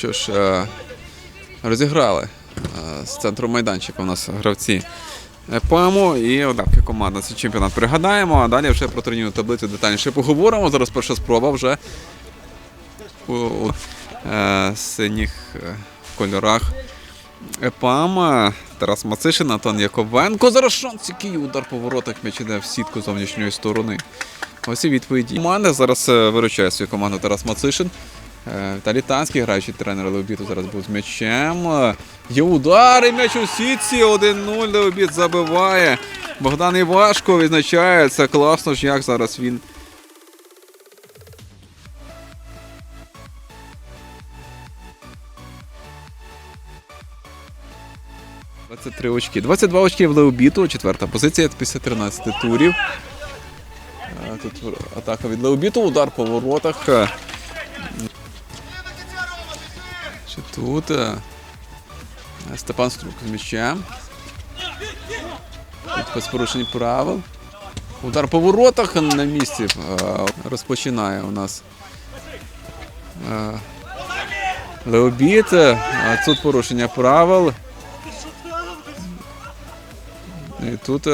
Що ж, е, розіграли е, з центру майданчика у нас гравці ЕПМу і Одавки команда. Це чемпіонат пригадаємо, а далі вже про турнірну таблицю детальніше поговоримо. Зараз перша спроба вже у, у е, синіх кольорах ЕПАМ. Е, Тарас Мацишин, Антон Яковенко. Зараз шанс, який удар по воротах м'яч іде в сітку зовнішньої сторони. Ось і відповіді. Команда зараз виручає свою команду Тарас Мацишин. Е, Віталій Танський, граючий тренер Леобіту, зараз був з м'ячем. Є удар, і м'яч у сітці. 1-0 Леобіт забиває. Богдан Івашко відзначається. Класно ж, як зараз він. «23 очки. 22 очки в Леобіту, четверта позиція після 13 турів. Е, Тут атака від Леобіту, удар по воротах. Тут. е, Степан Струк з м'ячем. Тут без порушень правил. Удар по воротах на місці е, розпочинає у нас. е, Леобіт. Тут порушення правил. І тут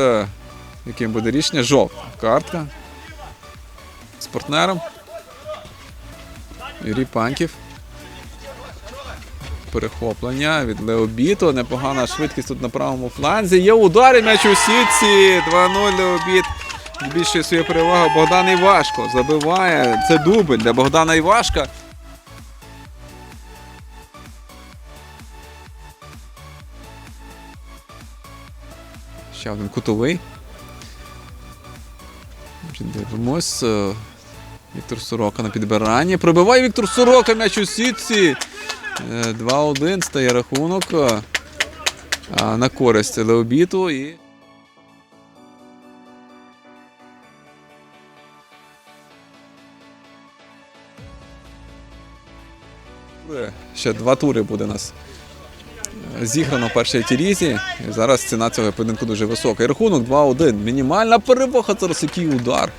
яким буде рішення? Жовта картка. З партнером. Юрій Панків. Перехоплення від Леобіту. Непогана швидкість тут на правому фланзі. Є удар і м'яч у сітці. 2-0 Леобіт. Збільшує свою перевагу. Богдан Івашко забиває. Це дубль для Богдана Івашка. Ще один кутовий. Дивимось. е, Віктор Сорока на підбиранні. Пробиває Віктор Сорока м'яч у сітці. Е, 2-1 стає рахунок е, на користь Леобіту і. Е, Ще два тури буде у нас е, зіграно в першій тірізі. Зараз ціна цього поєдинку дуже висока. І рахунок 2-1. Мінімальна перевага зараз який удар.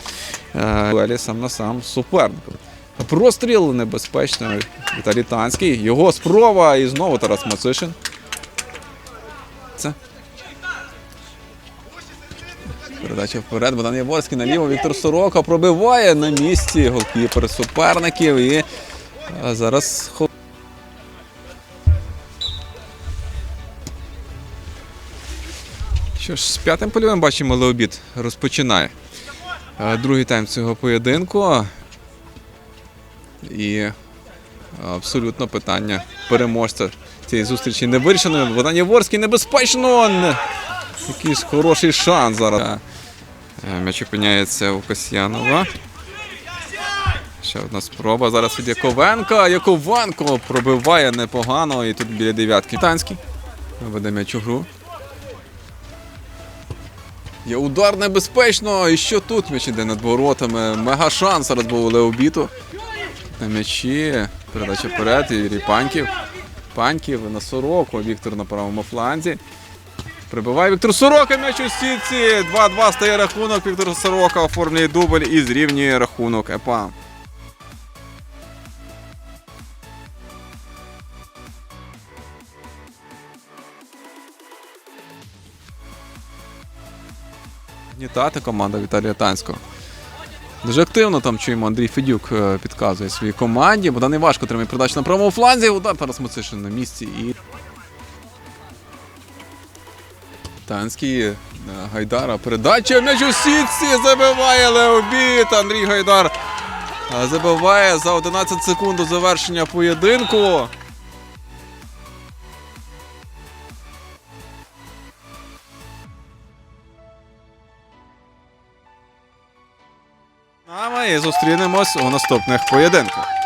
Е, Дуелі сам на сам суперником. Простріл небезпечний Віталій Танський. Його спроба і знову Тарас Мацишин. Це. Передача вперед. Богдан Яворський наліво. Віктор Сорока пробиває на місці голкіпер суперників. І е, зараз Що ж, з п'ятим польовим бачимо Леобід розпочинає е, другий тайм цього поєдинку. І е, абсолютно питання переможця цієї зустрічі не вирішено. Богдан Яворський небезпечно. Якийсь хороший шанс зараз. Е, М'яч опиняється у Касьянова. Ще одна спроба. Зараз від Яковенка. Яковенко пробиває непогано. І тут біля дев'ятки. Танський. Веде м'яч у гру. Є удар небезпечно. І що тут м'яч іде над воротами? Мега шанс зараз був у Леобіту. На м'ячі. Передача вперед. Юрій Паньків. Паньків на Сороку. Віктор на правому фланзі. Прибиває Віктор Сорока м'яч у сітці. 2-2 стає рахунок. Віктор Сорока оформлює дубль і зрівнює рахунок ЕПА. Гнітати команда Віталія Танського. Дуже активно там чуємо Андрій Федюк е, підказує своїй команді. Богдан Івашко тримає передачу на правому фланзі. Удар Тарас Мацишин на місці і. Танський е, Гайдара. Передача м'яч у сітці. Забиває Леобіт. Андрій Гайдар е, забиває за 11 секунд до завершення поєдинку. А ми зустрінемось у наступних поєдинках.